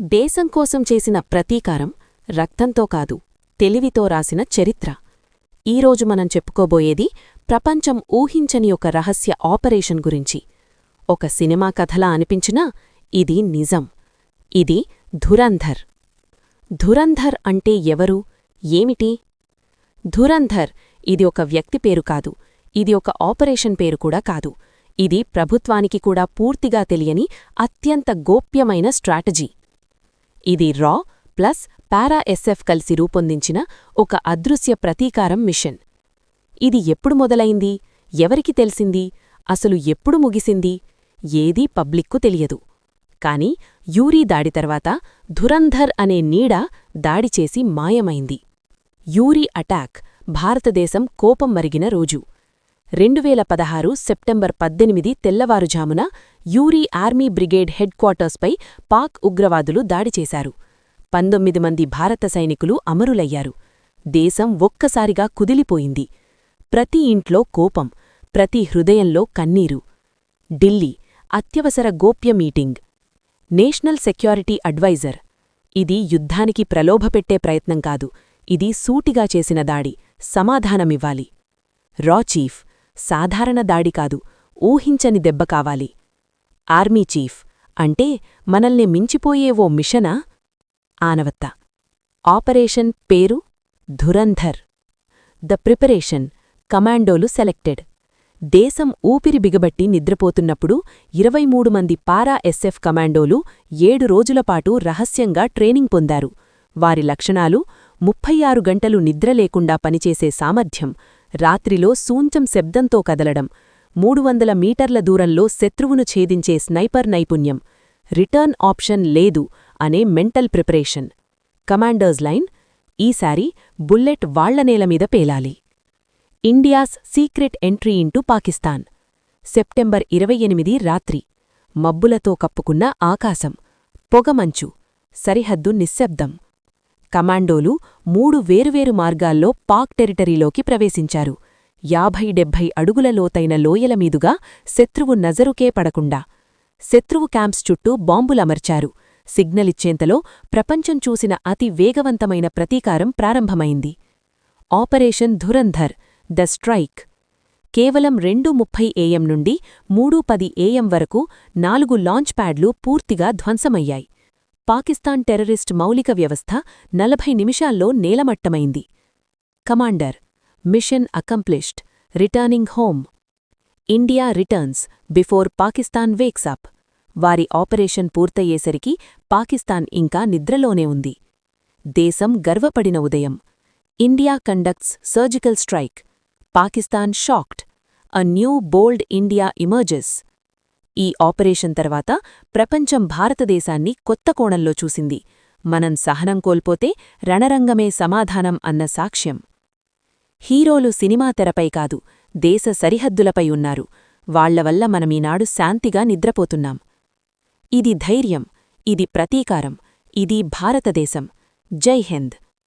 దేశం కోసం చేసిన ప్రతీకారం రక్తంతో కాదు తెలివితో రాసిన చరిత్ర. ఈరోజు మనం చెప్పుకోబోయేది ప్రపంచం ఊహించని ఒక రహస్య ఆపరేషన్ గురించి. ఒక సినిమా కథలా అనిపించినా ఇది నిజం. ఇది ధురంధర్. ధురంధర్ అంటే ఎవరు? ఏమిటి? ధురంధర్ ఇది ఒక వ్యక్తి పేరు కాదు ఇది ఒక ఆపరేషన్ పేరు కూడా కాదు. ఇది ప్రభుత్వానికి కూడా పూర్తిగా తెలియని అత్యంత గోప్యమైన స్ట్రాటజీ. ఇది రా ప్లస్ పారా ఎస్ఎఫ్ కలిసి రూపొందించిన ఒక అదృశ్య ప్రతీకారం మిషన్. ఇది ఎప్పుడు మొదలైంది? ఎవరికి తెలిసింది? అసలు ఎప్పుడు ముగిసింది? ఏదీ పబ్లిక్కు తెలియదు. కాని యూరీ దాడి తర్వాత ధురంధర్ అనే నీడ దాడిచేసి మాయమైంది. యూరీ అటాక్ భారతదేశం కోపం మరిగిన రోజు. రెండువేల పదహారు సెప్టెంబర్ పద్దెనిమిది తెల్లవారుజామున యూరీ ఆర్మీ బ్రిగేడ్ హెడ్ క్వార్టర్స్పై పాక్ ఉగ్రవాదులు దాడి చేశారు. పంతొమ్మిది మంది భారత సైనికులు అమరులయ్యారు. దేశం ఒక్కసారిగా కుదిలిపోయింది. ప్రతి ఇంట్లో కోపం ప్రతి హృదయంలో కన్నీరు. ఢిల్లీ అత్యవసర గోప్య మీటింగ్. National security adviser. ఇది యుద్ధానికి ప్రలోభపెట్టే ప్రయత్నం కాదు. ఇది సూటిగా చేసిన దాడి. సమాధానమివ్వాలి. రా చీఫ్ సాధారణ దాడి కాదు ఊహించని దెబ్బ కావాలి. ఆర్మీ చీఫ్ అంటే మనల్ని మించిపోయే ఓ మిషనా? ఆనవత్త. ఆపరేషన్ పేరు ధురంధర్. ద ప్రిపరేషన్ కమాండోలు సెలెక్టెడ్. దేశం ఊపిరి బిగబట్టి నిద్రపోతున్నప్పుడు ఇరవై మూడు మంది పారా ఎస్ఎఫ్ కమాండోలు ఏడు రోజులపాటు రహస్యంగా ట్రైనింగ్ పొందారు. వారి లక్షణాలు ముప్పై ఆరు గంటలు నిద్రలేకుండా పనిచేసే సామర్థ్యం రాత్రిలో సూంచం శబ్దంతో కదలడం మూడు వందల మీటర్ల దూరంలో శత్రువును ఛేదించే స్నైపర్ నైపుణ్యం రిటర్న్ ఆప్షన్ లేదు అనే మెంటల్ ప్రిపరేషన్. కమాండర్స్ లైన్ ఈసారి బుల్లెట్ వాళ్ళనేలమీద పేలాలి. India's secret entry into Pakistan. September ఇరవై ఎనిమిది రాత్రి. మబ్బులతో కప్పుకున్న ఆకాశం. పొగమంచు సరిహద్దు నిశ్శబ్దం. కమాండోలు మూడు వేరువేరు మార్గాల్లో పాక్ టెరిటరీలోకి ప్రవేశించారు. యాభై డెబ్భై అడుగుల లోతైన లోయల మీదుగా శత్రువు నజరుకే పడకుండా శత్రువు క్యాంప్స్ చుట్టూ బాంబులమర్చారు సిగ్నలిచ్చేంతలో ప్రపంచం చూసిన అతి వేగవంతమైన ప్రతీకారం ప్రారంభమైంది. Operation Dhurandhar the strike. కేవలం రెండు ముప్పై ఏఎం నుండి మూడు పది ఏఎం వరకు నాలుగు లాంచ్ ప్యాడ్లు పూర్తిగా ధ్వంసమయ్యాయి. పాకిస్తాన్ టెర్రరిస్ట్ మౌలిక వ్యవస్థ నలభై నిమిషాల్లో నేలమట్టమైంది. Commander mission accomplished returning home. India returns before Pakistan wakes up వారి ఆపరేషన్ పూర్తయ్యేసరికి పాకిస్తాన్ ఇంకా నిద్రలోనే ఉంది. దేశం గర్వపడిన ఉదయం. India conducts surgical strike. Pakistan shocked. A new bold India emerges ఈ ఆపరేషన్ తర్వాత ప్రపంచం భారతదేశాన్ని కొత్త కోణంలో చూసింది. మనం సహనం కోల్పోతే రణరంగమే సమాధానం అన్న సాక్ష్యం. హీరోలు సినిమా తెరపై కాదు దేశ సరిహద్దులపై ఉన్నారు. వాళ్ళవల్ల మనమీనాడు శాంతిగా నిద్రపోతున్నాం. ఇది ధైర్యం ఇది ప్రతీకారం ఇది భారతదేశం. జై హింద్!